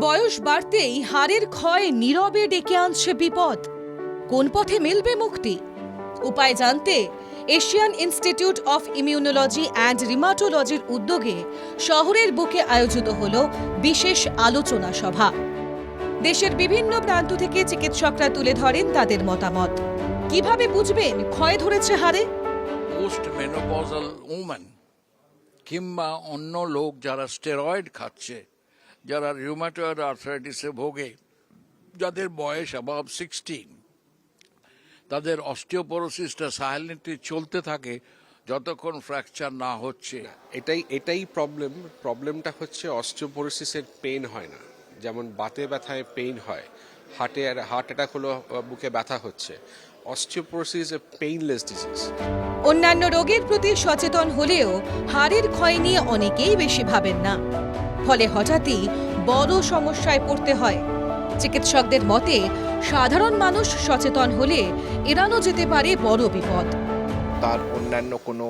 বয়স বাড়তেই হাড়ের ক্ষয় নীরবে ডেকে আনছে বিপদ। কোন পথে মিলবে মুক্তি? উপায় জানতে Asian institute of immunology and রিমাটোলজির উদ্যোগে শহরের বুকে আয়োজিত হল বিশেষ আলোচনা সভা। দেশের বিভিন্ন প্রান্ত থেকে চিকিৎসকরা তুলে ধরেন তাদের মতামত। কীভাবে বুঝবেন ক্ষয় ধরেছে হাড়ে? পোস্ট মেনোপজাল উম্যান কিংবা অন্য লোক যারা স্টেরয়েড খাচ্ছে যারা রিউমাটয়েড আর্থ্রাইটিসে ভোগে যাদের বয়স অ্যাবাভ সিক্সটিন তাদের অস্টিওপোরোসিসটা সাইলেন্টলি চলতে থাকে যতক্ষণ ফ্র্যাকচার না হচ্ছে। এটাই এটাই প্রবলেম প্রবলেমটা হচ্ছে অস্টিওপোরোসিসের পেন হয় না। যেমন বাতে ব্যথায় পেইন হয় হার্টে হার্ট অ্যাটাক হলো বুকে ব্যথা হচ্ছে। অস্টিওপোরোসিস এ পেইনলেস ডিজিজ অন্যান্য রোগের প্রতি সচেতন হলেও হাড়ের ক্ষয় নিয়ে অনেকেই বেশি ভাবেন না। ফলে হঠাৎই বড় সমস্যায় পড়তে হয়। চিকিৎসকদের মতে, সাধারণ মানুষ সচেতন হলে এড়ানো যেতে পারে বড় বিপদ। তার অন্যান্য কোনো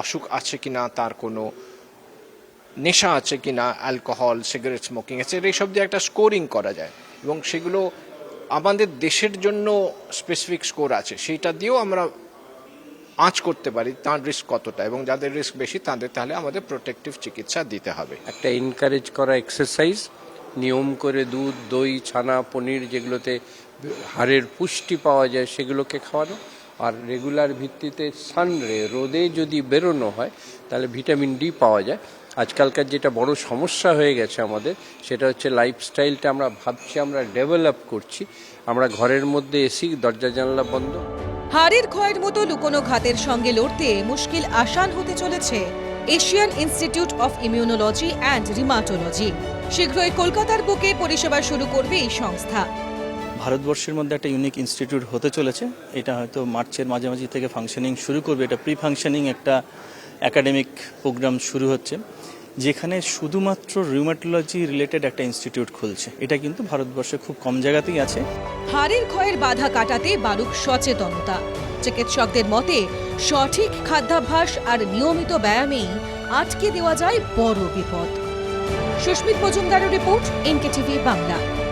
অসুখ আছে কিনা, তার কোনো নেশা আছে কিনা, অ্যালকোহল, সিগারেট স্মোকিং আছে এইসব দিয়ে একটা স্কোরিং করা যায়। এবং সেগুলো আমাদের দেশের জন্য স্পেসিফিক স্কোর আছে। সেইটা দিয়েও আমরা আঁচ করতে পারি, তার রিস্ক কতটা? এবং যাদের রিস্ক বেশি, তাদের তাহলে আমাদের প্রোটেক্টিভ চিকিৎসা দিতে হবে। একটা এনকারেজ করা এক্সারসাইজ নিয়ম করে দুধ, দই, ছানা, পনির যেগুলোতে হাড়ের পুষ্টি পাওয়া যায় সেগুলোকে খাওয়ানো। আর রেগুলার ভিত্তিতে সানরে রোদে যদি বেরোনো হয়, তাহলে ভিটামিন ডি পাওয়া যায়। আজকালকার যেটা বড় সমস্যা হয়ে গেছে আমাদের, সেটা হচ্ছে লাইফস্টাইলটা আমরা ভাবছি, আমরা ডেভেলপ করছি। আমরা ঘরের মধ্যে এসি, দরজা জানলা বন্ধ। হাড়ের ক্ষয়ের মতো লুকোনো ঘাতের সঙ্গে লড়তে মুশকিল আসান হতে চলেছে Asian institute of immunology and rheumatology. শীঘ্রই কলকাতার বুকে পরিষেবা শুরু করবে এই সংস্থা। ভারতবর্ষের মধ্যে একটা ইউনিক ইনস্টিটিউট হতে চলেছে। এটা হয়তো মার্চের মাঝামাঝি থেকে ফাংশনিং শুরু করবে। এটা প্রি ফাংশনিং একটা একাডেমিক প্রোগ্রাম শুরু হচ্ছে। যেখানে শুধুমাত্র রিউমাটোলজি রিলেটেড একটা ইনস্টিটিউট খুলছে। এটা কিন্তু ভারতবর্ষে খুব কম জায়গাতেই আছে। হাড়ের ক্ষয়ের বাধা কাটাতে বারুক সচেতনতা। চিকিৎসকদের মতে, সঠিক খাদ্যাভ্যাস আর নিয়মিত ব্যায়ামেই আটকে দেওয়া যায় বড় বিপদ। সুস্মিত মজুমদারের রিপোর্ট এনকে টিভি বাংলা।